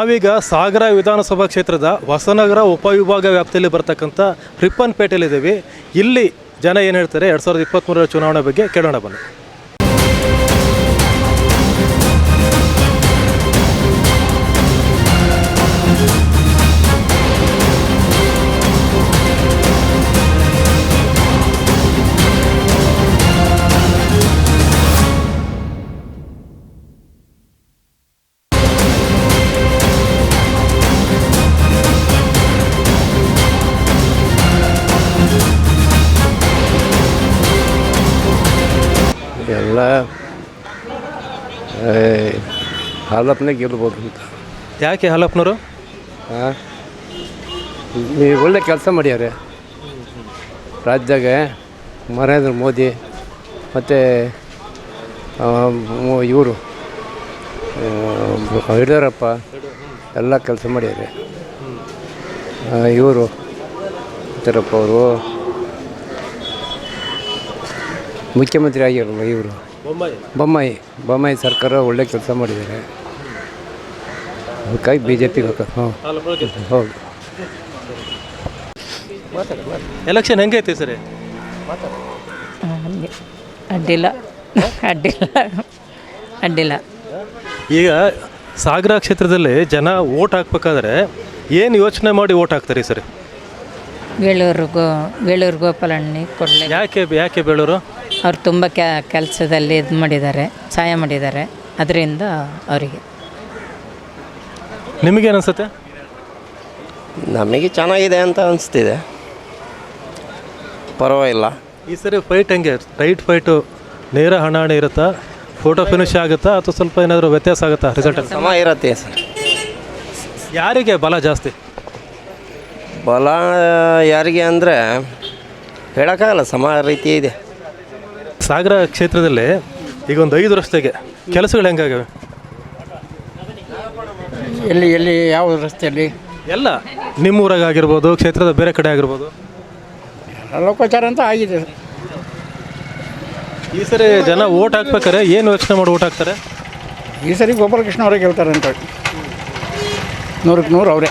ನಾವೀಗ ಸಾಗರ ವಿಧಾನಸಭಾ ಕ್ಷೇತ್ರದ ಹೊಸನಗರ ಉಪವಿಭಾಗ ವ್ಯಾಪ್ತಿಯಲ್ಲಿ ಬರ್ತಕ್ಕಂಥ ರಿಪ್ಪನ್ಪೇಟೆಯಲ್ಲಿದ್ದೀವಿ. ಇಲ್ಲಿ ಜನ ಏನು ಹೇಳ್ತಾರೆ? ಎರಡು ಸಾವಿರದ ಇಪ್ಪತ್ತ್ಮೂರರ ಚುನಾವಣೆ ಬಗ್ಗೆ ಕೇಳೋಣ ಬನ್ನಿ. ಹಾಲಪ್ಪನೇ ಗೆಲ್ಬೋದು ಅಂತ. ಯಾಕೆ ಹಾಲಪ್ಪನವರು? ಹಾಂ ನೀವು ಒಳ್ಳೆ ಕೆಲಸ ಮಾಡ್ಯಾರೆ ರಾಜ್ಯದಾಗ ನರೇಂದ್ರ ಮೋದಿ ಮತ್ತು ಇವರು ಯಡಿಯೂರಪ್ಪ ಎಲ್ಲ ಕೆಲಸ ಮಾಡ್ಯಾರೆ ಇವರು ಯಡಿಯೂರಪ್ಪ ಅವರು ಮುಖ್ಯಮಂತ್ರಿ ಆಗಿರಲ್ಲ ಇವರು. ಬೊಮ್ಮಾಯಿ ಬೊಮ್ಮಾಯಿ ಸರ್ಕಾರ ಒಳ್ಳೆ ಕೆಲಸ ಮಾಡಿದ್ದಾರೆ. ಅದಕ್ಕಾಗಿ ಬಿ ಜೆ ಪಿ ಹಾಂ ಹೌದು. ಎಲೆಕ್ಷನ್ ಹೆಂಗೈತಿ ಸರಿ? ಸರ್ ಅಡ್ಡಿಲ್ಲ. ಅಡ್ಡಿಲ್ಲ. ಅಡ್ಡಿಲ್ಲ. ಈಗ ಸಾಗರ ಕ್ಷೇತ್ರದಲ್ಲಿ ಜನ ಓಟ್ ಹಾಕ್ಬೇಕಾದ್ರೆ ಏನು ಯೋಚನೆ ಮಾಡಿ ಓಟ್ ಹಾಕ್ತಾರೆ ಸರ್? ಬೇಳೂರು ಗೋ ಬೇಳೂರು ಗೋಪಾಲಣ್ಣಿ ಕೊಡಲಿ. ಯಾಕೆ ಯಾಕೆ ಬೇಳೂರು ಅವ್ರು ತುಂಬ ಕ್ಯಾ ಕೆಲಸದಲ್ಲಿ ಇದು ಮಾಡಿದ್ದಾರೆ ಸಹಾಯ ಮಾಡಿದ್ದಾರೆ. ಅದರಿಂದ ಅವರಿಗೆ. ನಿಮಗೇನು ಅನಿಸುತ್ತೆ? ನಮಗೆ ಚೆನ್ನಾಗಿದೆ ಅಂತ ಅನಿಸ್ತಿದೆ. ಪರವಾಗಿಲ್ಲ. ಈ ಸರಿ ಫೈಟ್ ಹೆಂಗೆ? ಟೈಟ್ ಫೈಟು ನೇರ ಹಣಾಣೆ ಇರುತ್ತಾ? ಫೋಟೋ ಫಿನಿಶ್ ಆಗುತ್ತಾ? ಅಥವಾ ಸ್ವಲ್ಪ ಏನಾದರೂ ವ್ಯತ್ಯಾಸ ಆಗುತ್ತಾ ರಿಸಲ್ಟ್ ಸಮ ಇರತ್ತೆ ಸರ್. ಯಾರಿಗೆ ಬಲ ಜಾಸ್ತಿ? ಬಲ ಯಾರಿಗೆ ಅಂದರೆ ಹೇಳೋಕ್ಕಾಗಲ್ಲ ಸಮ ರೀತಿ ಇದೆ. ಸಾಗರ ಕ್ಷೇತ್ರದಲ್ಲಿ ಈಗ ಒಂದು ಐದು ವರ್ಷದಾಗೆ ಕೆಲಸಗಳು ಹೆಂಗಾಗವೆ ಎಲ್ಲಿ ಎಲ್ಲಿ ಯಾವ ರಸ್ತೆಯಲ್ಲಿ? ಎಲ್ಲ. ನಿಮ್ಮೂರಾಗ ಆಗಿರ್ಬೋದು ಕ್ಷೇತ್ರದ ಬೇರೆ ಕಡೆ ಆಗಿರ್ಬೋದು. ಲೋಕಾಚಾರ ಅಂತ ಆಗಿದೆ. ಈ ಸರಿ ಜನ ಓಟ್ ಹಾಕ್ಬೇಕಾರೆ ಏನು ಯೋಚನೆ ಮಾಡಿ ಓಟ್ ಹಾಕ್ತಾರೆ? ಈ ಸರಿ ಗೋಪಾಲಕೃಷ್ಣ ಅವರೇ ಗೆಲ್ತಾರೆ ಅಂತ. ನೂರಕ್ಕೆ ನೂರು ಅವರೇ.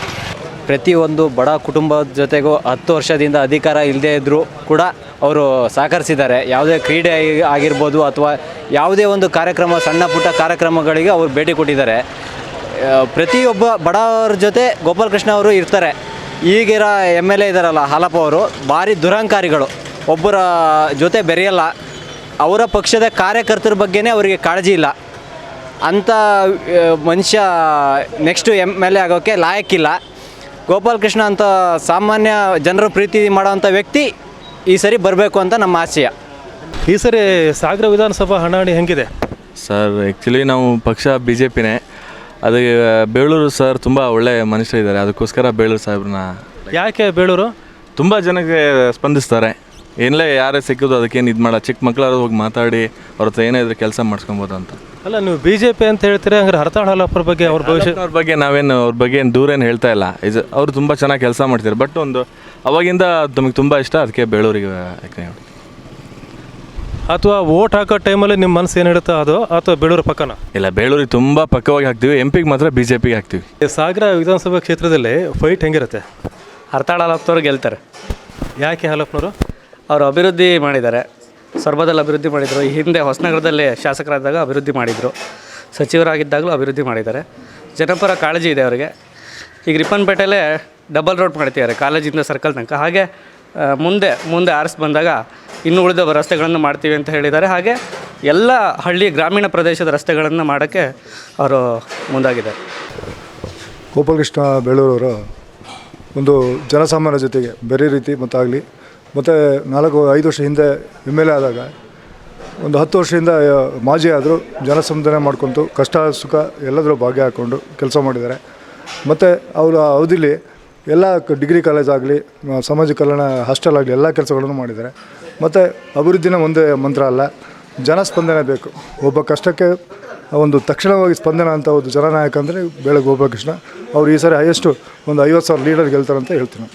ಪ್ರತಿಯೊಂದು ಬಡ ಕುಟುಂಬದ ಜೊತೆಗೂ ಹತ್ತು ವರ್ಷದಿಂದ ಅಧಿಕಾರ ಇಲ್ಲದೇ ಇದ್ದರೂ ಕೂಡ ಅವರು ಸಹಕರಿಸಿದ್ದಾರೆ. ಯಾವುದೇ ಕ್ರೀಡೆ ಆಗಿ- ಆಗಿರ್ಬೋದು ಅಥವಾ ಯಾವುದೇ ಒಂದು ಕಾರ್ಯಕ್ರಮ ಸಣ್ಣ ಪುಟ್ಟ ಕಾರ್ಯಕ್ರಮಗಳಿಗೆ ಅವರು ಭೇಟಿ ಕೊಟ್ಟಿದ್ದಾರೆ. ಪ್ರತಿಯೊಬ್ಬ ಬಡವರ ಜೊತೆ ಗೋಪಾಲಕೃಷ್ಣ ಅವರು ಇರ್ತಾರೆ. ಈಗಿರೋ ಎಂ ಎಲ್ ಎ ಇದ್ದಾರಲ್ಲ ಹಾಲಪ್ಪ ಅವರು ಭಾರಿ ದುರಹಂಕಾರಿಗಳು ಒಬ್ಬರ ಜೊತೆ ಬೆರೆಯಲ್ಲ. ಅವರ ಪಕ್ಷದ ಕಾರ್ಯಕರ್ತರ ಬಗ್ಗೆನೇ ಅವರಿಗೆ ಕಾಳಜಿ ಇಲ್ಲ. ಅಂಥ ಮನುಷ್ಯ ನೆಕ್ಸ್ಟು ಎಂ ಎಲ್ ಎ ಆಗೋಕ್ಕೆ ಲಾಯಕ್ಕಿಲ್ಲ. ಗೋಪಾಲಕೃಷ್ಣ ಅಂತ ಸಾಮಾನ್ಯ ಜನರು ಪ್ರೀತಿ ಮಾಡೋವಂಥ ವ್ಯಕ್ತಿ ಈ ಸರಿ ಬರಬೇಕು ಅಂತ ನಮ್ಮ ಆಶಯ. ಈ ಸರಿ ಸಾಗರ ವಿಧಾನಸಭಾ ಹಣಾಣಿ ಹೆಂಗಿದೆ? ಸರ್ ಆ್ಯಕ್ಚುಲಿ ನಾವು ಪಕ್ಷ ಬಿ ಜೆ ಪಿನೇ ಅದಕ್ಕೆ ಬೇಳೂರು ಸರ್ ತುಂಬ ಒಳ್ಳೆ ಮನುಷ್ಯ ಇದ್ದಾರೆ. ಅದಕ್ಕೋಸ್ಕರ ಬೇಳೂರು ಸಾಹೇಬ್ರನ್ನ ಯಾಕೆ ಬೇಳೂರು? ತುಂಬ ಜನಕ್ಕೆ ಸ್ಪಂದಿಸ್ತಾರೆ. ಏನೇ ಯಾರೇ ಸಿಕ್ಕಿದ್ರು ಅದಕ್ಕೇನು ಇದು ಮಾಡೋ ಚಿಕ್ಕ ಮಕ್ಕಳಾದ್ರು ಹೋಗಿ ಮಾತಾಡಿ ಅವ್ರ ಹತ್ರ ಏನೇ ಇದ್ರೆ ಕೆಲಸ ಮಾಡಿಸ್ಕೊಬೋದು ಅಂತ. ಅಲ್ಲ ನೀವು ಬಿ ಜೆ ಪಿ ಅಂತ ಹೇಳ್ತೀರಿ? ಹಂಗಾರೆ ಹರತಾಳ್ ಅವ್ರ ಬಗ್ಗೆ ಅವ್ರ ಭವಿಷ್ಯ ಅವ್ರ ಬಗ್ಗೆ ನಾವೇನು ಅವ್ರ ಬಗ್ಗೆ ಏನು ದೂರ ಏನು ಹೇಳ್ತಾ ಇಲ್ಲ. ಇದು ಅವರು ತುಂಬ ಚೆನ್ನಾಗಿ ಕೆಲಸ ಮಾಡ್ತಾರೆ ಬಟ್ ಒಂದು ಅವಾಗಿಂದ ನಮಗೆ ತುಂಬ ಇಷ್ಟ. ಅದಕ್ಕೆ ಬೇಳೂರಿಗೆ ಯಾಕೆ ಅಥವಾ ಓಟ್ ಹಾಕೋ ಟೈಮಲ್ಲಿ ನಿಮ್ಮ ಮನಸ್ಸು ಏನು ಹೇಳುತ್ತೋ ಅದು ಅಥವಾ ಬೇಳೂರು ಪಕ್ಕನ? ಇಲ್ಲ ಬೇಳೂರಿಗೆ ತುಂಬ ಪಕ್ಕವಾಗಿ ಹಾಕ್ತೀವಿ. ಎಂ ಪಿಗೆ ಮಾತ್ರ ಬಿ ಜೆ ಪಿಗೆ ಹಾಕ್ತೀವಿ. ಈ ಸಾಗರ ವಿಧಾನಸಭಾ ಕ್ಷೇತ್ರದಲ್ಲಿ ಫೈಟ್ ಹೆಂಗಿರುತ್ತೆ? ಹರ್ತಾಳ ಹಾಲಪ್ಪನವ್ರು ಗೆಲ್ತಾರೆ. ಯಾಕೆ ಹಾಲಪ್ಪನವರು? ಅವರು ಅಭಿವೃದ್ಧಿ ಮಾಡಿದ್ದಾರೆ. ಸೊರಬದಲ್ಲಿ ಅಭಿವೃದ್ಧಿ ಮಾಡಿದರು. ಈ ಹಿಂದೆ ಹೊಸನಗರದಲ್ಲಿ ಶಾಸಕರಾದಾಗ ಅಭಿವೃದ್ಧಿ ಮಾಡಿದರು. ಸಚಿವರಾಗಿದ್ದಾಗಲೂ ಅಭಿವೃದ್ಧಿ ಮಾಡಿದ್ದಾರೆ. ಜನಪರ ಕಾಳಜಿ ಇದೆ ಅವರಿಗೆ. ಈಗ ರಿಪ್ಪನ್ಪೇಟೆಯಲ್ಲೇ ಡಬಲ್ ರೋಡ್ ಮಾಡ್ತಿದ್ದಾರೆ. ಕಾಲೇಜಿಂದ ಸರ್ಕಲ್ ತನಕ. ಹಾಗೆ ಮುಂದೆ ಮುಂದೆ ಆರಿಸಿ ಬಂದಾಗ ಇನ್ನು ಉಳಿದ ರಸ್ತೆಗಳನ್ನು ಮಾಡ್ತೀವಿ ಅಂತ ಹೇಳಿದ್ದಾರೆ. ಹಾಗೆ ಎಲ್ಲ ಹಳ್ಳಿ ಗ್ರಾಮೀಣ ಪ್ರದೇಶದ ರಸ್ತೆಗಳನ್ನು ಮಾಡೋಕ್ಕೆ ಅವರು ಮುಂದಾಗಿದ್ದಾರೆ. ಗೋಪಾಲಕೃಷ್ಣ ಬೇಳೂರವರು ಒಂದು ಜನಸಾಮಾನ್ಯರ ಜೊತೆಗೆ ಬೇರೆ ರೀತಿ ಮತ್ತಾಗಲಿ. ಮತ್ತು ನಾಲ್ಕು, ಐದು ವರ್ಷ ಹಿಂದೆ ಎಂ ಎಲ್ ಆದಾಗ ಒಂದು ಹತ್ತು ವರ್ಷದಿಂದ ಮಾಜಿ ಆದರೂ ಜನಸಂಧಾನ ಮಾಡ್ಕೊತು ಕಷ್ಟ ಸುಖ ಎಲ್ಲದರೂ ಭಾಗ್ಯ ಹಾಕ್ಕೊಂಡು ಕೆಲಸ ಮಾಡಿದ್ದಾರೆ. ಮತ್ತು ಅವರ ಅವಧಿಲಿ ಎಲ್ಲ ಡಿಗ್ರಿ ಕಾಲೇಜ್ ಆಗಲಿ ಸಮಾಜ ಕಲ್ಯಾಣ ಹಾಸ್ಟೆಲ್ ಆಗಲಿ ಎಲ್ಲ ಕೆಲಸಗಳನ್ನು ಮಾಡಿದ್ದಾರೆ. ಮತ್ತು ಅಭಿವೃದ್ಧಿನ ಒಂದೇ ಮಂತ್ರ ಅಲ್ಲ ಜನಸ್ಪಂದನೆ ಬೇಕು. ಒಬ್ಬ ಕಷ್ಟಕ್ಕೆ ಒಂದು ತಕ್ಷಣವಾಗಿ ಸ್ಪಂದನ ಅಂತ ಒಂದು ಜನನಾಯಕ ಅಂದರೆ ಬೇಳೆ ಗೋಪಾಲಕೃಷ್ಣ. ಅವ್ರು ಈ ಸರಿ ಹೈಯೆಸ್ಟು ಒಂದು ಐವತ್ತು ಸಾವಿರ ಲೀಡರ್ ಗೆಲ್ತಾರೆ ಅಂತ ಹೇಳ್ತೀನಿ.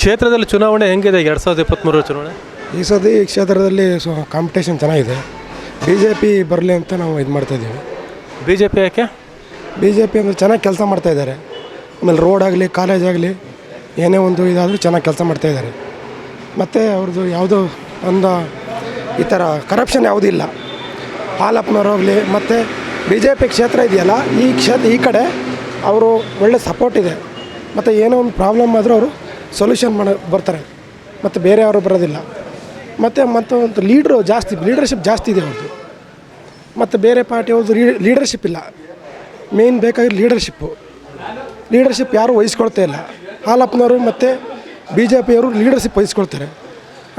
ಕ್ಷೇತ್ರದಲ್ಲಿ ಚುನಾವಣೆ ಹೆಂಗಿದೆ ಎರಡು ಸಾವಿರದ ಇಪ್ಪತ್ತ್ಮೂರರ ಚುನಾವಣೆ? ಈ ಸತಿ ಕ್ಷೇತ್ರದಲ್ಲಿ ಸೊ ಕಾಂಪಿಟೇಷನ್ ಚೆನ್ನಾಗಿದೆ. ಬಿ ಜೆ ಪಿ ಬರಲಿ ಅಂತ ನಾವು ಇದು ಮಾಡ್ತಾಯಿದ್ದೀವಿ ಬಿ ಜೆ ಪಿ ಯಾಕೆ? ಬಿ ಜೆ ಪಿ ಅಂದರೆ ಚೆನ್ನಾಗಿ ಕೆಲಸ ಮಾಡ್ತಾಯಿದ್ದಾರೆ ಆಮೇಲೆ ರೋಡ್ ಆಗಲಿ, ಕಾಲೇಜ್ ಆಗಲಿ, ಏನೇ ಒಂದು ಇದಾದರೂ ಚೆನ್ನಾಗಿ ಕೆಲಸ ಮಾಡ್ತಾಯಿದ್ದಾರೆ ಮತ್ತು ಅವ್ರದ್ದು ಯಾವುದೋ ಒಂದು ಈ ಥರ ಕರಪ್ಷನ್ ಯಾವುದೂ ಇಲ್ಲ. ಹಾಲಪ್ಪನವ್ರಾಗಲಿ ಮತ್ತು ಬಿ ಜೆ ಪಿ ಕ್ಷೇತ್ರ ಇದೆಯಲ್ಲ, ಈ ಕ್ಷೇತ್ರ, ಈ ಕಡೆ ಅವರು ಒಳ್ಳೆ ಸಪೋರ್ಟ್ ಇದೆ. ಮತ್ತು ಏನೋ ಒಂದು ಪ್ರಾಬ್ಲಮ್ ಆದರೂ ಅವರು ಸೊಲ್ಯೂಷನ್ ಮಾಡ, ಬರ್ತಾರೆ. ಮತ್ತು ಬೇರೆ ಯಾರು ಬರೋದಿಲ್ಲ. ಮತ್ತು ಮತ್ತು ಒಂದು ಲೀಡ್ರು ಜಾಸ್ತಿ ಲೀಡರ್ಶಿಪ್ ಜಾಸ್ತಿ ಇದೆ ಅವ್ರದ್ದು ಮತ್ತು ಬೇರೆ ಪಾರ್ಟಿ ಅವ್ರದ್ದು ಲೀಡರ್ಶಿಪ್ ಇಲ್ಲ. ಮೇನ್ ಬೇಕಾಗಿರೋ ಲೀಡರ್ಶಿಪ್ಪು ಲೀಡರ್ಶಿಪ್ ಯಾರೂ ವಹಿಸ್ಕೊಳ್ತಾ ಇಲ್ಲ. ಹಾಲಪ್ಪನವರು ಮತ್ತು ಬಿ ಜೆ ಪಿಯವರು ಲೀಡರ್ಶಿಪ್ ವಹಿಸ್ಕೊಳ್ತಾರೆ.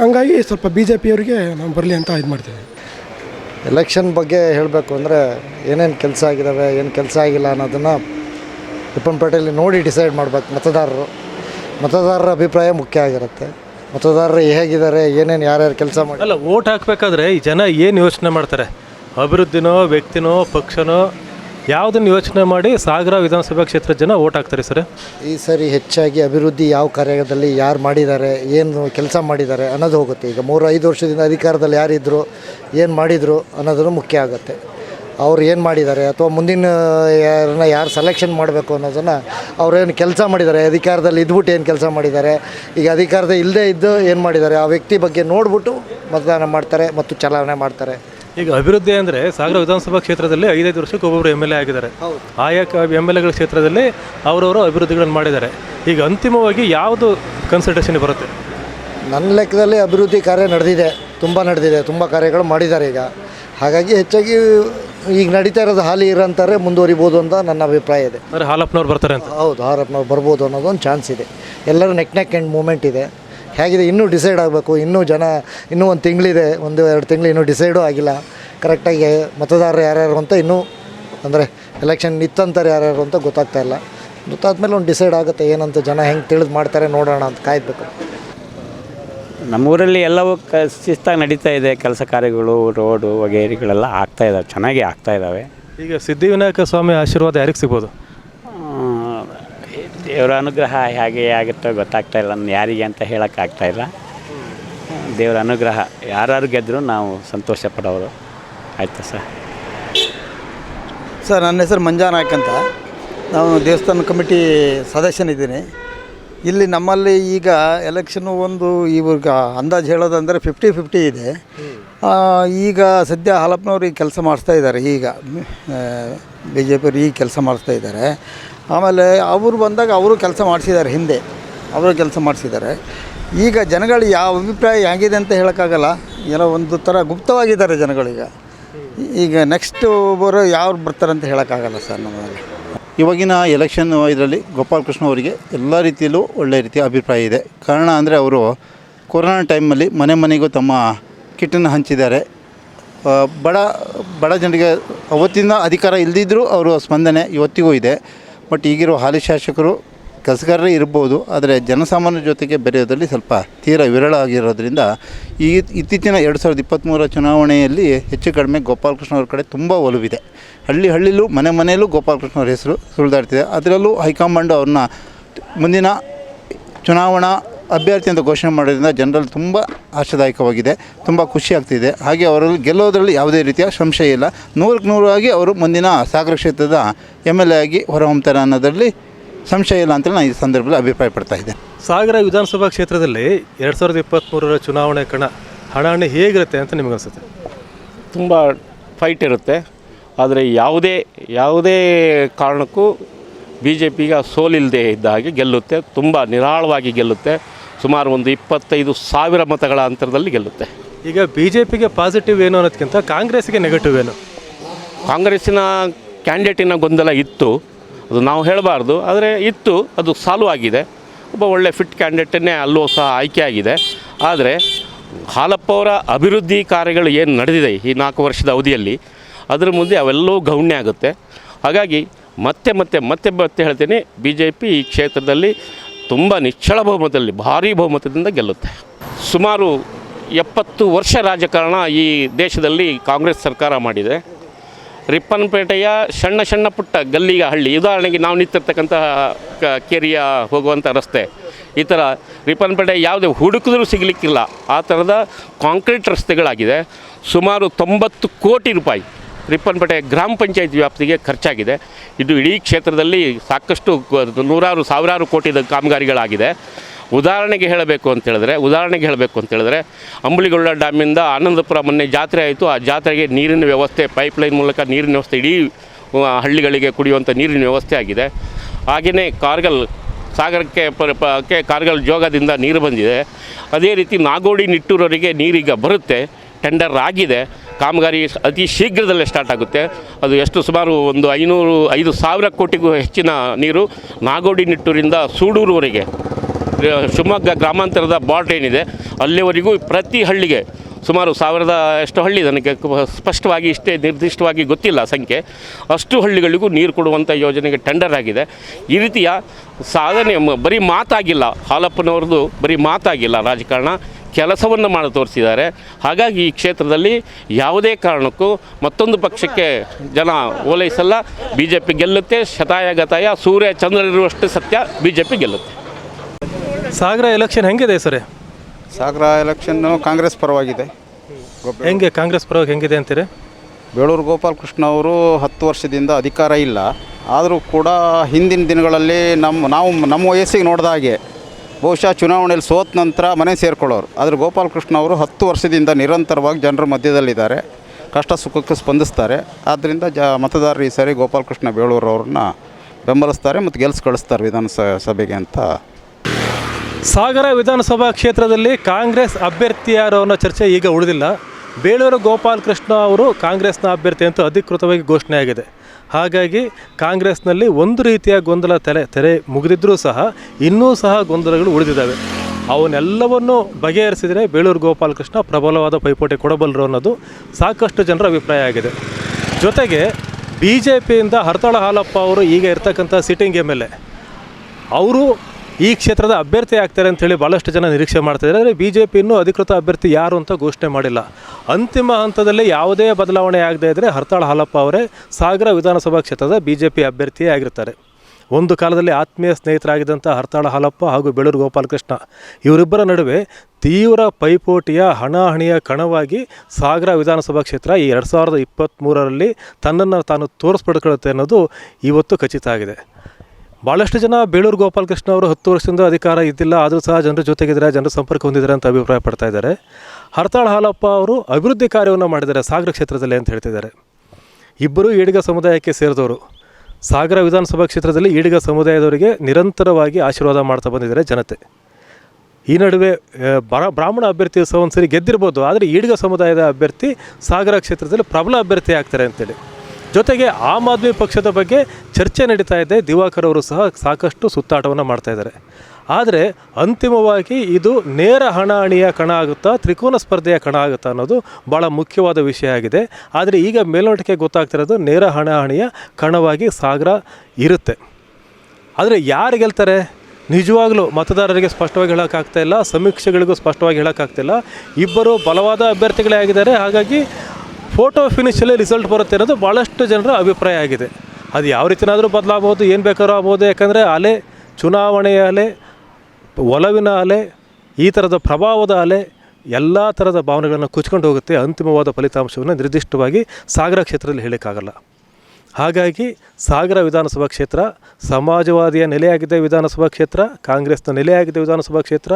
ಹಂಗಾಗಿ ಸ್ವಲ್ಪ ಬಿ ಜೆ ಪಿಯವರಿಗೆ ನಾವು ಬರಲಿ ಅಂತ ಇದು ಮಾಡ್ತೀವಿ. ಎಲೆಕ್ಷನ್ ಬಗ್ಗೆ ಹೇಳಬೇಕು ಅಂದರೆ ಏನೇನು ಕೆಲಸ ಆಗಿದ್ದಾವೆ ಏನು ಕೆಲಸ ಆಗಿಲ್ಲ ಅನ್ನೋದನ್ನು ರಿಪ್ಪನ್ಪೇಟೆಯಲ್ಲಿ ನೋಡಿ ಡಿಸೈಡ್ ಮಾಡಬೇಕು ಮತದಾರರು. ಮತದಾರರ ಅಭಿಪ್ರಾಯ ಮುಖ್ಯ ಆಗಿರುತ್ತೆ. ಮತದಾರರು ಹೇಗಿದ್ದಾರೆ ಏನೇನು ಯಾರ್ಯಾರು ಕೆಲಸ ಮಾಡಿ ಅಲ್ಲ ಓಟ್ ಹಾಕಬೇಕಾದ್ರೆ ಈ ಜನ ಏನು ಯೋಚನೆ ಮಾಡ್ತಾರೆ? ಅಭಿವೃದ್ಧಿನೋ ವ್ಯಕ್ತಿನೋ ಪಕ್ಷನೋ ಯಾವುದನ್ನು ಯೋಚನೆ ಮಾಡಿ ಸಾಗರ ವಿಧಾನಸಭಾ ಕ್ಷೇತ್ರದ ಜನ ಓಟ್ ಹಾಕ್ತಾರೆ ಸರ್? ಈ ಸರಿ ಹೆಚ್ಚಾಗಿ ಅಭಿವೃದ್ಧಿ ಯಾವ ಕಾರ್ಯದಲ್ಲಿ ಯಾರು ಮಾಡಿದ್ದಾರೆ, ಏನು ಕೆಲಸ ಮಾಡಿದ್ದಾರೆ ಅನ್ನೋದು ಹೋಗುತ್ತೆ. ಈಗ ಮೂರು ಐದು ವರ್ಷದಿಂದ ಅಧಿಕಾರದಲ್ಲಿ ಯಾರಿದ್ದರು ಏನು ಮಾಡಿದರು ಅನ್ನೋದನ್ನು ಮುಖ್ಯ ಆಗುತ್ತೆ. ಅವ್ರು ಏನು ಮಾಡಿದ್ದಾರೆ ಅಥವಾ ಮುಂದಿನ ಯಾರನ್ನ ಯಾರು ಸೆಲೆಕ್ಷನ್ ಮಾಡಬೇಕು ಅನ್ನೋದನ್ನು ಅವ್ರೇನು ಕೆಲಸ ಮಾಡಿದ್ದಾರೆ, ಅಧಿಕಾರದಲ್ಲಿ ಇದ್ಬಿಟ್ಟು ಏನು ಕೆಲಸ ಮಾಡಿದ್ದಾರೆ, ಈಗ ಅಧಿಕಾರದ ಇಲ್ಲದೇ ಇದ್ದು ಏನು ಮಾಡಿದ್ದಾರೆ, ಆ ವ್ಯಕ್ತಿ ಬಗ್ಗೆ ನೋಡ್ಬಿಟ್ಟು ಮತದಾನ ಮಾಡ್ತಾರೆ ಮತ್ತು ಚಲಾವಣೆ ಮಾಡ್ತಾರೆ. ಈಗ ಅಭಿವೃದ್ಧಿ ಅಂದರೆ ಸಾಗರ ವಿಧಾನಸಭಾ ಕ್ಷೇತ್ರದಲ್ಲಿ ಐದೈದು ವರ್ಷಕ್ಕೆ ಒಬ್ಬೊಬ್ಬರು ಎಂ ಎಲ್ ಎ ಆಗಿದ್ದಾರೆ. ಆಯಾ ಎಂ ಎಲ್ ಎಗಳ ಕ್ಷೇತ್ರದಲ್ಲಿ ಅವರವರು ಅಭಿವೃದ್ಧಿಗಳನ್ನು ಮಾಡಿದ್ದಾರೆ. ಈಗ ಅಂತಿಮವಾಗಿ ಯಾವುದು ಕನ್ಸಲ್ಟೇಷನ್ ಬರುತ್ತೆ? ನನ್ನ ಲೆಕ್ಕದಲ್ಲಿ ಅಭಿವೃದ್ಧಿ ಕಾರ್ಯ ನಡೆದಿದೆ. ತುಂಬ ನಡೆದಿದೆ. ತುಂಬ ಕಾರ್ಯಗಳು ಮಾಡಿದ್ದಾರೆ ಈಗ. ಹಾಗಾಗಿ ಹೆಚ್ಚಾಗಿ ಈಗ ನಡೀತಾ ಇರೋದು ಹಾಲಿ ಇರೋಂತಾರೆ ಮುಂದುವರಿಬೋದು ಅಂತ ನನ್ನ ಅಭಿಪ್ರಾಯ ಇದೆ. ಅಂದರೆ ಹಾಲಪ್ಪನವ್ರು ಬರ್ತಾರೆ ಅಂತ? ಹೌದು ಹಾಲಪ್ಪನವ್ರು ಬರ್ಬೋದು ಅನ್ನೋದೊಂದು ಚಾನ್ಸ್ ಇದೆ. ಎಲ್ಲರೂ ನೆಕ್ ನೆಕ್ ಆ್ಯಂಡ್ ಮೂಮೆಂಟ್ ಇದೆ. ಹೇಗಿದೆ? ಇನ್ನೂ ಡಿಸೈಡ್ ಆಗಬೇಕು. ಇನ್ನೂ ಜನ ಇನ್ನೂ ಒಂದು ತಿಂಗಳಿದೆ ಒಂದು ಎರಡು ತಿಂಗಳು ಇನ್ನೂ ಡಿಸೈಡು ಆಗಿಲ್ಲ. ಕರೆಕ್ಟಾಗಿ ಮತದಾರರು ಯಾರ್ಯಾರು ಅಂತ ಇನ್ನೂ ಅಂದರೆ ಎಲೆಕ್ಷನ್ ನಿತ್ತಂತಾರೆ ಯಾರ್ಯಾರು ಅಂತ ಗೊತ್ತಾಗ್ತಾ ಇಲ್ಲ. ಗೊತ್ತಾದ್ಮೇಲೆ ಒಂದು ಡಿಸೈಡ್ ಆಗುತ್ತೆ ಏನಂತ ಜನ ಹೆಂಗೆ ತಿಳಿದು ಮಾಡ್ತಾರೆ ನೋಡೋಣ ಅಂತ ಕಾಯ್ಬೇಕು ನಮ್ಮೂರಲ್ಲಿ ಎಲ್ಲವೂ ಕ ಶಿಸ್ತಾಗಿ ನಡೀತಾ ಇದೆ. ಕೆಲಸ ಕಾರ್ಯಗಳು ರೋಡು ವಗೇರಿಗಳೆಲ್ಲ ಆಗ್ತಾ ಇದ್ದಾವೆ ಚೆನ್ನಾಗಿ ಆಗ್ತಾ ಇದ್ದಾವೆ ಈಗ ಸಿದ್ಧಿವಿನಾಯಕ ಸ್ವಾಮಿ ಆಶೀರ್ವಾದ ಯಾರಿಗೆ ಸಿಗ್ಬೋದು? ದೇವರ ಅನುಗ್ರಹ ಹೇಗೆ ಆಗುತ್ತೋ ಗೊತ್ತಾಗ್ತಾ ಇಲ್ಲ. ನಾನು ಯಾರಿಗೆ ಅಂತ ಹೇಳೋಕ್ಕಾಗ್ತಾ ಇಲ್ಲ. ದೇವರ ಅನುಗ್ರಹ ಯಾರು ಗೆದ್ದರೂ ನಾವು ಸಂತೋಷ ಪಡೋರು. ಆಯ್ತಾ ಸರ್? ಸರ್, ನನ್ನ ಹೆಸರು ಮಂಜಾ ನಾಯ್ಕ್ ಅಂತ. ನಾವು ದೇವಸ್ಥಾನ ಕಮಿಟಿ ಸದಸ್ಯನಿದ್ದೀನಿ. ಇಲ್ಲಿ ನಮ್ಮಲ್ಲಿ ಈಗ ಎಲೆಕ್ಷನ್ನು ಒಂದು ಇವಾಗ ಅಂದಾಜು ಹೇಳೋದಂದರೆ ಫಿಫ್ಟಿ ಫಿಫ್ಟಿ ಇದೆ. ಈಗ ಸದ್ಯ ಹಾಲಪ್ಪನವ್ರು ಈಗ ಕೆಲಸ ಮಾಡಿಸ್ತಾ ಇದ್ದಾರೆ, ಈಗ ಬಿ ಜೆ ಪಿಯವ್ರು ಈಗ ಕೆಲಸ ಮಾಡಿಸ್ತಾ ಇದ್ದಾರೆ. ಆಮೇಲೆ ಅವರು ಬಂದಾಗ ಅವರು ಕೆಲಸ ಮಾಡಿಸಿದ್ದಾರೆ ಹಿಂದೆ, ಅವರು ಕೆಲಸ ಮಾಡಿಸಿದ್ದಾರೆ. ಈಗ ಜನಗಳು ಯಾವ ಅಭಿಪ್ರಾಯ ಹೇಗಿದೆ ಅಂತ ಹೇಳೋಕ್ಕಾಗಲ್ಲ, ಏನೋ ಒಂದು ಥರ ಗುಪ್ತವಾಗಿದ್ದಾರೆ ಜನಗಳೀಗ. ಈಗ ನೆಕ್ಸ್ಟ್ ಬರೋ ಯಾರು ಬರ್ತಾರೆ ಅಂತ ಹೇಳೋಕ್ಕಾಗಲ್ಲ ಸರ್ ನಮ್ಮಲ್ಲಿ ಇವಾಗಿನ ಎಲೆಕ್ಷನ್ ಇದರಲ್ಲಿ ಗೋಪಾಲಕೃಷ್ಣ ಅವರಿಗೆ ಎಲ್ಲ ರೀತಿಯಲ್ಲೂ ಒಳ್ಳೆಯ ರೀತಿಯ ಅಭಿಪ್ರಾಯ ಇದೆ. ಕಾರಣ ಅಂದರೆ ಅವರು ಕೊರೋನಾ ಟೈಮಲ್ಲಿ ಮನೆ ಮನೆಗೂ ತಮ್ಮ ಕಿಟ್ಟನ್ನು ಹಂಚಿದ್ದಾರೆ. ಬಡ ಬಡ ಜನರಿಗೆ ಅವತ್ತಿನ ಅಧಿಕಾರ ಇಲ್ಲದಿದ್ದರೂ ಅವರು ಸ್ಪಂದನೆ ಇವತ್ತಿಗೂ ಇದೆ. ಬಟ್ ಈಗಿರೋ ಹಾಲಿ ಶಾಸಕರು ಕೆಲಸಗಾರರೇ ಇರ್ಬೋದು, ಆದರೆ ಜನಸಾಮಾನ್ಯರ ಜೊತೆಗೆ ಬೆರೆಯೋದ್ರಲ್ಲಿ ಸ್ವಲ್ಪ ತೀರ ವಿರಳ ಆಗಿರೋದ್ರಿಂದ ಈ ಇತ್ತೀಚಿನ ಎರಡು ಸಾವಿರದ ಇಪ್ಪತ್ತ್ಮೂರ ಚುನಾವಣೆಯಲ್ಲಿ ಹೆಚ್ಚು ಕಡಿಮೆ ಗೋಪಾಲಕೃಷ್ಣ ಅವ್ರ ಕಡೆ ತುಂಬ ಒಲವಿದೆ. ಹಳ್ಳಿ ಹಳ್ಳಿಲೂ ಮನೆ ಮನೆಯಲ್ಲೂ ಗೋಪಾಲಕೃಷ್ಣ ಅವರ ಹೆಸರು ಸುಳಿದಾಡ್ತಿದೆ. ಅದರಲ್ಲೂ ಹೈಕಮಾಂಡ್ ಅವ್ರನ್ನ ಮುಂದಿನ ಚುನಾವಣಾ ಅಭ್ಯರ್ಥಿ ಅಂತ ಘೋಷಣೆ ಮಾಡೋದ್ರಿಂದ ಜನರಲ್ಲಿ ತುಂಬ ಆಶಾದಾಯಕವಾಗಿದೆ, ತುಂಬ ಖುಷಿ ಆಗ್ತಿದೆ. ಹಾಗೆ ಅವರಲ್ಲಿ ಗೆಲ್ಲೋದ್ರಲ್ಲಿ ಯಾವುದೇ ರೀತಿಯ ಸಂಶಯ ಇಲ್ಲ. ನೂರಕ್ಕೆ ನೂರಾಗಿ ಅವರು ಮುಂದಿನ ಸಾಗರ ಕ್ಷೇತ್ರದ ಎಂ ಎಲ್ ಎ ಆಗಿ ಹೊರಹೊಮ್ತಾರೆ ಅನ್ನೋದರಲ್ಲಿ ಸಂಶಯ ಇಲ್ಲ ಅಂತೇಳಿ ನಾನು ಈ ಸಂದರ್ಭದಲ್ಲಿ ಅಭಿಪ್ರಾಯ ಪಡ್ತಾ ಇದ್ದೆ ಸಾಗರ ವಿಧಾನಸಭಾ ಕ್ಷೇತ್ರದಲ್ಲಿ ಎರಡು ಸಾವಿರದ ಇಪ್ಪತ್ತ್ಮೂರರ ಚುನಾವಣೆ ಕಣ ಹಣಾಹಣಿ ಹೇಗಿರುತ್ತೆ ಅಂತ ನಿಮಗನ್ಸುತ್ತೆ ತುಂಬ ಫೈಟ್ ಇರುತ್ತೆ. ಆದರೆ ಯಾವುದೇ ಯಾವುದೇ ಕಾರಣಕ್ಕೂ ಬಿ ಜೆ ಪಿಗೆ ಸೋಲಿಲ್ಲದೆ ಇದ್ದ ಹಾಗೆ ಗೆಲ್ಲುತ್ತೆ. ತುಂಬ ನಿರಾಳವಾಗಿ ಗೆಲ್ಲುತ್ತೆ. ಸುಮಾರು ಒಂದು ಇಪ್ಪತ್ತೈದು ಸಾವಿರ ಮತಗಳ ಅಂತರದಲ್ಲಿ ಗೆಲ್ಲುತ್ತೆ. ಈಗ ಬಿ ಜೆ ಪಿಗೆ ಪಾಸಿಟಿವ್ ಏನು ಅನ್ನೋದಕ್ಕಿಂತ ಕಾಂಗ್ರೆಸ್ಗೆ ನೆಗೆಟಿವ್ ಏನು? ಕಾಂಗ್ರೆಸ್ಸಿನ ಕ್ಯಾಂಡಿಡೇಟಿನ ಗೊಂದಲ ಇತ್ತು. ಅದು ನಾವು ಹೇಳಬಾರ್ದು, ಆದರೆ ಇತ್ತು, ಅದು ಸಾಲು ಆಗಿದೆ. ಒಬ್ಬ ಒಳ್ಳೆ ಫಿಟ್ ಕ್ಯಾಂಡಿಡೇಟನ್ನೇ ಅಲ್ಲೂ ಸಹ ಆಯ್ಕೆ ಆಗಿದೆ. ಆದರೆ ಹಾಲಪ್ಪ ಅವರ ಅಭಿವೃದ್ಧಿ ಕಾರ್ಯಗಳು ಏನು ನಡೆದಿದೆ ಈ ನಾಲ್ಕು ವರ್ಷದ ಅವಧಿಯಲ್ಲಿ, ಅದರ ಮುಂದೆ ಅವೆಲ್ಲವೂ ಗೌಣ್ಯ ಆಗುತ್ತೆ. ಹಾಗಾಗಿ ಮತ್ತೆ ಮತ್ತೆ ಮತ್ತೆ ಮತ್ತೆ ಹೇಳ್ತೀನಿ ಬಿ ಜೆ ಪಿ ಈ ಕ್ಷೇತ್ರದಲ್ಲಿ ತುಂಬ ನಿಚ್ಚಳ ಬಹುಮತದಲ್ಲಿ, ಭಾರೀ ಬಹುಮತದಿಂದ ಗೆಲ್ಲುತ್ತೆ. ಸುಮಾರು ಎಪ್ಪತ್ತು ವರ್ಷ ರಾಜಕಾರಣ ಈ ದೇಶದಲ್ಲಿ ಕಾಂಗ್ರೆಸ್ ಸರ್ಕಾರ ಮಾಡಿದೆ. ರಿಪ್ಪನ್ಪೇಟೆಯ ಸಣ್ಣ ಸಣ್ಣ ಪುಟ್ಟ ಗಲ್ಲಿಗ ಹಳ್ಳಿ ಉದಾಹರಣೆಗೆ ನಾವು ನಿಂತಿರ್ತಕ್ಕಂತಹ ಕ ಕೆರಿಯ ಹೋಗುವಂಥ ರಸ್ತೆ. ಈ ಥರ ರಿಪ್ಪನ್ಪೇಟೆ ಯಾವುದೇ ಹುಡುಕಿದ್ರೂ ಸಿಗಲಿಕ್ಕಿಲ್ಲ. ಆ ಥರದ ಕಾಂಕ್ರೀಟ್ ರಸ್ತೆಗಳಾಗಿದೆ. ಸುಮಾರು ತೊಂಬತ್ತು ಕೋಟಿ ರೂಪಾಯಿ ರಿಪ್ಪನ್ಪೇಟೆ ಗ್ರಾಮ ಪಂಚಾಯತ್ ವ್ಯಾಪ್ತಿಗೆ ಖರ್ಚಾಗಿದೆ. ಇದು ಇಡೀ ಕ್ಷೇತ್ರದಲ್ಲಿ ಸಾಕಷ್ಟು ನೂರಾರು ಸಾವಿರಾರು ಕೋಟಿದ ಕಾಮಗಾರಿಗಳಾಗಿದೆ. ಉದಾಹರಣೆಗೆ ಹೇಳಬೇಕು ಅಂತ ಹೇಳಿದ್ರೆ, ಉದಾಹರಣೆಗೆ ಹೇಳಬೇಕು ಅಂತ ಹೇಳಿದ್ರೆ ಅಂಬುಲಿಗೊಳ್ಳ ಡ್ಯಾಮಿಂದ ಆನಂದಪುರ ಮೊನ್ನೆ ಜಾತ್ರೆ ಆಯಿತು. ಆ ಜಾತ್ರೆಗೆ ನೀರಿನ ವ್ಯವಸ್ಥೆ, ಪೈಪ್ಲೈನ್ ಮೂಲಕ ನೀರಿನ ವ್ಯವಸ್ಥೆ ಇಡೀ ಹಳ್ಳಿಗಳಿಗೆ ಕುಡಿಯುವಂಥ ನೀರಿನ ವ್ಯವಸ್ಥೆ ಆಗಿದೆ. ಹಾಗೆಯೇ ಕಾರ್ಗಲ್, ಸಾಗರಕ್ಕೆ ಪರಕ್ಕೆ ಕಾರ್ಗಲ್ ಜೋಗದಿಂದ ನೀರು ಬಂದಿದೆ. ಅದೇ ರೀತಿ ನಾಗೋಡಿ ನಿಟ್ಟೂರವರಿಗೆ ನೀರೀಗ ಬರುತ್ತೆ, ಟೆಂಡರ್ ಆಗಿದೆ. ಕಾಮಗಾರಿ ಅತಿ ಶೀಘ್ರದಲ್ಲೇ ಸ್ಟಾರ್ಟ್ ಆಗುತ್ತೆ. ಅದು ಎಷ್ಟು ಸುಮಾರು ಒಂದು ಐನೂರು, ಐದು ಸಾವಿರ ಕೋಟಿಗೂ ಹೆಚ್ಚಿನ ನೀರು ನಾಗೋಡಿ ನಿಟ್ಟೂರಿಂದ ಸೂಡೂರುವರೆಗೆ ಶಿವಮೊಗ್ಗ ಗ್ರಾಮಾಂತರದ ಬಾರ್ಡ್ರ್ ಏನಿದೆ, ಅಲ್ಲಿವರೆಗೂ ಪ್ರತಿ ಹಳ್ಳಿಗೆ ಸುಮಾರು ಸಾವಿರದ ಎಷ್ಟು ಹಳ್ಳಿ ನನಗೆ ಸ್ಪಷ್ಟವಾಗಿ ಇಷ್ಟೇ ನಿರ್ದಿಷ್ಟವಾಗಿ ಗೊತ್ತಿಲ್ಲ ಸಂಖ್ಯೆ. ಅಷ್ಟು ಹಳ್ಳಿಗಳಿಗೂ ನೀರು ಕೊಡುವಂಥ ಯೋಜನೆಗೆ ಟೆಂಡರ್ ಆಗಿದೆ. ಈ ರೀತಿಯ ಸಾಧನೆ ಬರೀ ಮಾತಾಗಿಲ್ಲ, ಹಾಲಪ್ಪನವ್ರದ್ದು ಬರೀ ಮಾತಾಗಿಲ್ಲ ರಾಜಕಾರಣ, ಕೆಲಸವನ್ನು ಮಾಡಿ ತೋರಿಸಿದ್ದಾರೆ. ಹಾಗಾಗಿ ಈ ಕ್ಷೇತ್ರದಲ್ಲಿ ಯಾವುದೇ ಕಾರಣಕ್ಕೂ ಮತ್ತೊಂದು ಪಕ್ಷಕ್ಕೆ ಜನ ಓಲೈಸಲ್ಲ. ಬಿ ಗೆಲ್ಲುತ್ತೆ ಶತಾಯ ಗತಾಯ ಸೂರ್ಯ ಚಂದ್ರ ಇರುವಷ್ಟು ಸತ್ಯ ಬಿ ಗೆಲ್ಲುತ್ತೆ. ಸಾಗರ ಎಲೆಕ್ಷನ್ ಹೆಂಗಿದೆ ಸರ್? ಸಾಗರ ಎಲೆಕ್ಷನ್ನು ಕಾಂಗ್ರೆಸ್ ಪರವಾಗಿದೆ. ಹೆಂಗೆ ಕಾಂಗ್ರೆಸ್ ಪರವಾಗಿ ಹೆಂಗಿದೆ ಅಂತೀರಿ? ಬೇಳೂರು ಗೋಪಾಲಕೃಷ್ಣ ಅವರು ಹತ್ತು ವರ್ಷದಿಂದ ಅಧಿಕಾರ ಇಲ್ಲ. ಆದರೂ ಕೂಡ ಹಿಂದಿನ ದಿನಗಳಲ್ಲಿ ನಮ್ಮ ನಾವು ನಮ್ಮ ವಯಸ್ಸಿಗೆ ನೋಡಿದ ಹಾಗೆ ಬಹುಶಃ ಚುನಾವಣೆಯಲ್ಲಿ ಸೋತ ನಂತರ ಮನೆ ಸೇರ್ಕೊಳ್ಳೋರು. ಆದರೆ ಗೋಪಾಲಕೃಷ್ಣ ಅವರು ಹತ್ತು ವರ್ಷದಿಂದ ನಿರಂತರವಾಗಿ ಜನರ ಮಧ್ಯದಲ್ಲಿದ್ದಾರೆ. ಕಷ್ಟ ಸುಖಕ್ಕೆ ಸ್ಪಂದಿಸ್ತಾರೆ. ಆದ್ದರಿಂದ ಜ ಮತದಾರರು ಈ ಸಾರಿ ಗೋಪಾಲಕೃಷ್ಣ ಬೇಳೂರು ಅವ್ರನ್ನ ಬೆಂಬಲಿಸ್ತಾರೆ ಮತ್ತು ಗೆಲ್ಸ್ ಕಳಿಸ್ತಾರೆ ವಿಧಾನಸಭೆಗೆ ಅಂತ ಸಾಗರ ವಿಧಾನಸಭಾ ಕ್ಷೇತ್ರದಲ್ಲಿ ಕಾಂಗ್ರೆಸ್ ಅಭ್ಯರ್ಥಿ ಯಾರು ಅನ್ನೋ ಚರ್ಚೆ ಈಗ ಉಳಿದಿಲ್ಲ. ಬೇಳೂರು ಗೋಪಾಲಕೃಷ್ಣ ಅವರು ಕಾಂಗ್ರೆಸ್ನ ಅಭ್ಯರ್ಥಿ ಅಂತ ಅಧಿಕೃತವಾಗಿ ಘೋಷಣೆ ಆಗಿದೆ ಹಾಗಾಗಿ ಕಾಂಗ್ರೆಸ್ನಲ್ಲಿ ಒಂದು ರೀತಿಯ ಗೊಂದಲ ತೆರೆ ತೆರೆ ಮುಗಿದಿದ್ದರೂ ಸಹ ಇನ್ನೂ ಸಹ ಗೊಂದಲಗಳು ಉಳಿದಿದ್ದಾವೆ. ಅವನ್ನೆಲ್ಲವನ್ನು ಬಗೆಹರಿಸಿದರೆ ಬೇಳೂರು ಗೋಪಾಲಕೃಷ್ಣ ಪ್ರಬಲವಾದ ಪೈಪೋಟಿ ಕೊಡಬಲ್ಲರು ಅನ್ನೋದು ಸಾಕಷ್ಟು ಜನರ ಅಭಿಪ್ರಾಯ ಆಗಿದೆ. ಜೊತೆಗೆ ಬಿ ಜೆ ಪಿಯಿಂದ ಹರತಾಳ ಹಾಲಪ್ಪ ಅವರು ಈಗ ಇರ್ತಕ್ಕಂಥ ಸಿಟ್ಟಿಂಗ್ ಎಂ ಎಲ್ ಎ. ಅವರು ಈ ಕ್ಷೇತ್ರದ ಅಭ್ಯರ್ಥಿ ಆಗ್ತಾರೆ ಅಂತೇಳಿ ಭಾಳಷ್ಟು ಜನ ನಿರೀಕ್ಷೆ ಮಾಡ್ತಿದ್ದಾರೆ ಆದರೆ ಬಿ ಜೆ ಪಿ ಇನ್ನೂ ಅಧಿಕೃತ ಅಭ್ಯರ್ಥಿ ಯಾರು ಅಂತ ಘೋಷಣೆ ಮಾಡಿಲ್ಲ. ಅಂತಿಮ ಹಂತದಲ್ಲಿ ಯಾವುದೇ ಬದಲಾವಣೆ ಆಗದೇ ಇದ್ದರೆ ಹರ್ತಾಳ ಹಾಲಪ್ಪ ಅವರೇ ಸಾಗರ ವಿಧಾನಸಭಾ ಕ್ಷೇತ್ರದ ಬಿ ಜೆ ಪಿ ಅಭ್ಯರ್ಥಿಯೇ ಆಗಿರ್ತಾರೆ. ಒಂದು ಕಾಲದಲ್ಲಿ ಆತ್ಮೀಯ ಸ್ನೇಹಿತರಾಗಿದ್ದಂಥ ಹರ್ತಾಳ ಹಾಲಪ್ಪ ಹಾಗೂ ಬೆಳೂರು ಗೋಪಾಲಕೃಷ್ಣ ಇವರಿಬ್ಬರ ನಡುವೆ ತೀವ್ರ ಪೈಪೋಟಿಯ ಹಣಾಹಣಿಯ ಕಣವಾಗಿ ಸಾಗರ ವಿಧಾನಸಭಾ ಕ್ಷೇತ್ರ ಈ ಎರಡು ಸಾವಿರದ ಇಪ್ಪತ್ತ್ಮೂರರಲ್ಲಿ ತನ್ನನ್ನು ತಾನು ತೋರಿಸ್ಪಡ್ಕೊಳ್ಳುತ್ತೆ ಅನ್ನೋದು ಇವತ್ತು ಖಚಿತ ಆಗಿದೆ. ಭಾಳಷ್ಟು ಜನ ಬೇಳೂರು ಗೋಪಾಲಕೃಷ್ಣ ಅವರು ಹತ್ತು ವರ್ಷದಿಂದ ಅಧಿಕಾರ ಇದ್ದಿಲ್ಲ, ಆದರೂ ಸಹ ಜನರ ಜೊತೆಗಿದ್ದಾರೆ ಜನರ ಸಂಪರ್ಕ ಹೊಂದಿದ್ದಾರೆ ಅಂತ ಅಭಿಪ್ರಾಯ ಪಡ್ತಾ ಇದ್ದಾರೆ. ಹರತಾಳ ಹಾಲಪ್ಪ ಅವರು ಅಭಿವೃದ್ಧಿ ಕಾರ್ಯವನ್ನು ಮಾಡಿದ್ದಾರೆ ಸಾಗರ ಕ್ಷೇತ್ರದಲ್ಲಿ ಅಂತ ಹೇಳ್ತಿದ್ದಾರೆ. ಇಬ್ಬರು ಈಡಿಗ ಸಮುದಾಯಕ್ಕೆ ಸೇರಿದವರು. ಸಾಗರ ವಿಧಾನಸಭಾ ಕ್ಷೇತ್ರದಲ್ಲಿ ಈಡಿಗ ಸಮುದಾಯದವರಿಗೆ ನಿರಂತರವಾಗಿ ಆಶೀರ್ವಾದ ಮಾಡ್ತಾ ಬಂದಿದ್ದಾರೆ ಜನತೆ. ಈ ನಡುವೆ ಬ್ರಾಹ್ಮಣ ಅಭ್ಯರ್ಥಿ ಸಹ ಒಂದು ಸರಿ ಗೆದ್ದಿರ್ಬೋದು, ಆದರೆ ಈಡಿಗ ಸಮುದಾಯದ ಅಭ್ಯರ್ಥಿ ಸಾಗರ ಕ್ಷೇತ್ರದಲ್ಲಿ ಪ್ರಬಲ ಅಭ್ಯರ್ಥಿ ಆಗ್ತಾರೆ ಅಂತೇಳಿ. ಜೊತೆಗೆ ಆಮ್ ಆದ್ಮಿ ಪಕ್ಷದ ಬಗ್ಗೆ ಚರ್ಚೆ ನಡೀತಾ ಇದೆ. ದಿವಾಕರ್ ಅವರು ಸಹ ಸಾಕಷ್ಟು ಸುತ್ತಾಟವನ್ನು ಮಾಡ್ತಾ ಇದ್ದಾರೆ. ಆದರೆ ಅಂತಿಮವಾಗಿ ಇದು ನೇರ ಹಣಾಹಣಿಯ ಕಣ ಆಗುತ್ತಾ, ತ್ರಿಕೋನ ಸ್ಪರ್ಧೆಯ ಕಣ ಆಗುತ್ತಾ ಅನ್ನೋದು ಭಾಳ ಮುಖ್ಯವಾದ ವಿಷಯ ಆಗಿದೆ. ಆದರೆ ಈಗ ಮೇಲ್ನೋಟಕ್ಕೆ ಗೊತ್ತಾಗ್ತಿರೋದು ನೇರ ಹಣಾಹಣಿಯ ಕಣವಾಗಿ ಸಾಗರ ಇರುತ್ತೆ. ಆದರೆ ಯಾರು ಗೆಲ್ತಾರೆ? ನಿಜವಾಗ್ಲೂ ಮತದಾರರಿಗೆ ಸ್ಪಷ್ಟವಾಗಿ ಹೇಳೋಕ್ಕಾಗ್ತಾ ಇಲ್ಲ, ಸಮೀಕ್ಷೆಗಳಿಗೂ ಸ್ಪಷ್ಟವಾಗಿ ಹೇಳೋಕ್ಕಾಗ್ತಿಲ್ಲ. ಇಬ್ಬರು ಬಲವಾದ ಅಭ್ಯರ್ಥಿಗಳೇ ಆಗಿದ್ದಾರೆ. ಹಾಗಾಗಿ ಫೋಟೋ ಫಿನಿಶಲ್ಲಿ ರಿಸಲ್ಟ್ ಬರುತ್ತೆ ಅನ್ನೋದು ಭಾಳಷ್ಟು ಜನರ ಅಭಿಪ್ರಾಯ ಆಗಿದೆ. ಅದು ಯಾವ ರೀತಿನಾದರೂ ಬದಲಾಗ್ಬೋದು ಏನು ಬೇಕಾದ್ರೂ ಆಗ್ಬೋದು ಯಾಕಂದರೆ ಅಲೆ, ಚುನಾವಣೆಯ ಅಲೆ, ಒಲವಿನ ಅಲೆ, ಈ ಥರದ ಪ್ರಭಾವದ ಅಲೆ, ಎಲ್ಲ ಥರದ ಭಾವನೆಗಳನ್ನು ಕುಚ್ಕೊಂಡು ಹೋಗುತ್ತೆ. ಅಂತಿಮವಾದ ಫಲಿತಾಂಶವನ್ನು ನಿರ್ದಿಷ್ಟವಾಗಿ ಸಾಗರ ಕ್ಷೇತ್ರದಲ್ಲಿ ಹೇಳೋಕ್ಕಾಗಲ್ಲ. ಹಾಗಾಗಿ ಸಾಗರ ವಿಧಾನಸಭಾ ಕ್ಷೇತ್ರ ಸಮಾಜವಾದಿಯ ನೆಲೆಯಾಗಿದ್ದ ವಿಧಾನಸಭಾ ಕ್ಷೇತ್ರ, ಕಾಂಗ್ರೆಸ್ನ ನೆಲೆಯಾಗಿದ್ದ ವಿಧಾನಸಭಾ ಕ್ಷೇತ್ರ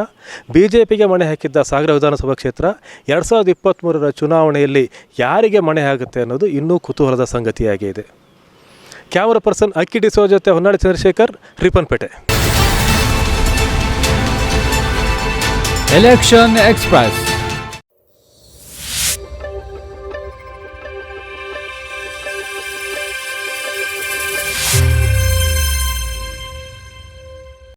ಬಿ ಜೆ ಪಿಗೆ ಮಣೆ ಹಾಕಿದ್ದ ಸಾಗರ ವಿಧಾನಸಭಾ ಕ್ಷೇತ್ರ, ಎರಡು ಸಾವಿರದ ಇಪ್ಪತ್ತ್ಮೂರರ ಚುನಾವಣೆಯಲ್ಲಿ ಯಾರಿಗೆ ಮಣೆ ಆಗುತ್ತೆ ಅನ್ನೋದು ಇನ್ನೂ ಕುತೂಹಲದ ಸಂಗತಿಯಾಗಿದೆ ಕ್ಯಾಮರಾ ಪರ್ಸನ್ ಅಕ್ಕಿ ಡಿಸೋ ಜೊತೆ ಹೊನ್ನಾಳಿ ಚಂದ್ರಶೇಖರ್ ರಿಪನ್ಪೇಟೆ ಎಲೆಕ್ಷನ್ ಎಕ್ಸ್ಪ್ರೆಸ್.